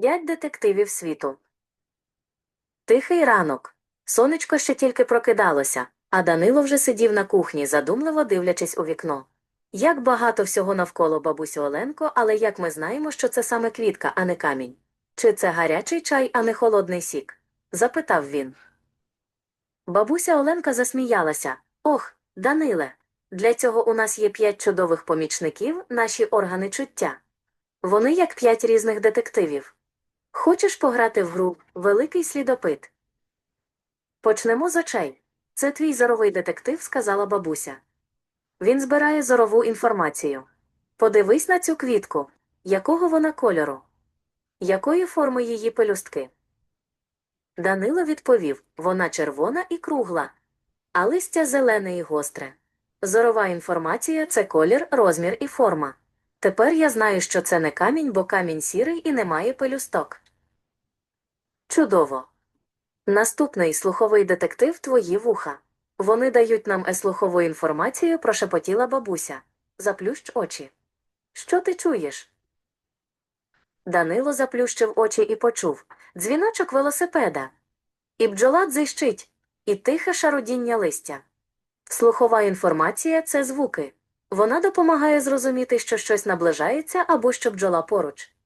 П'ять детективів світу. Тихий ранок. Сонечко ще тільки прокидалося, а Данило вже сидів на кухні, задумливо дивлячись у вікно. Як багато всього навколо бабусі Оленко, але як ми знаємо, що це саме квітка, а не камінь? Чи це гарячий чай, а не холодний сік? запитав він. Бабуся Оленка засміялася. Ох, Даниле, для цього у нас є п'ять чудових помічників, наші органи чуття. Вони як п'ять різних детективів. Хочеш пограти в гру Великий слідопит? Почнемо з очей. Це твій зоровий детектив, сказала бабуся. Він збирає зорову інформацію. Подивись на цю квітку. Якого вона кольору? Якої форми її пелюстки? Данило відповів вона червона і кругла, а листя зелене і гостре. Зорова інформація це колір, розмір і форма. Тепер я знаю, що це не камінь, бо камінь сірий і не має пелюсток. Чудово. Наступний слуховий детектив твої вуха. Вони дають нам е-слухову інформацію, прошепотіла бабуся. Заплющ очі. Що ти чуєш? Данило заплющив очі і почув дзвіночок велосипеда. І бджола дзищить, і тихе шарудіння листя. Слухова інформація це звуки. Вона допомагає зрозуміти, що щось наближається або що бджола поруч.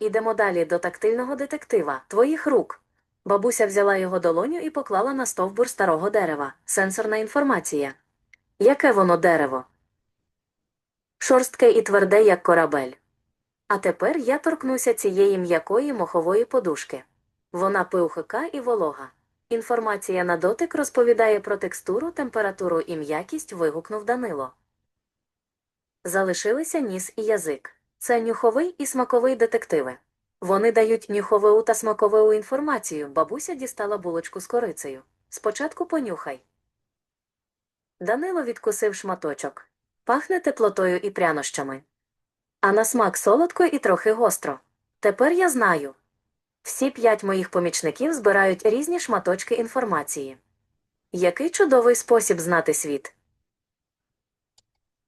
Ідемо далі до тактильного детектива, твоїх рук. Бабуся взяла його долоню і поклала на стовбур старого дерева. Сенсорна інформація. Яке воно дерево? Шорстке і тверде, як корабель. А тепер я торкнуся цієї м'якої мохової подушки. Вона пилхика і волога. Інформація на дотик розповідає про текстуру, температуру і м'якість, вигукнув Данило. Залишилися ніс і язик. Це нюховий і смаковий детективи. Вони дають нюхову та смакову інформацію. Бабуся дістала булочку з корицею. Спочатку понюхай. Данило відкусив шматочок. Пахне теплотою і прянощами. А на смак солодко і трохи гостро. Тепер я знаю. Всі п'ять моїх помічників збирають різні шматочки інформації. Який чудовий спосіб знати світ.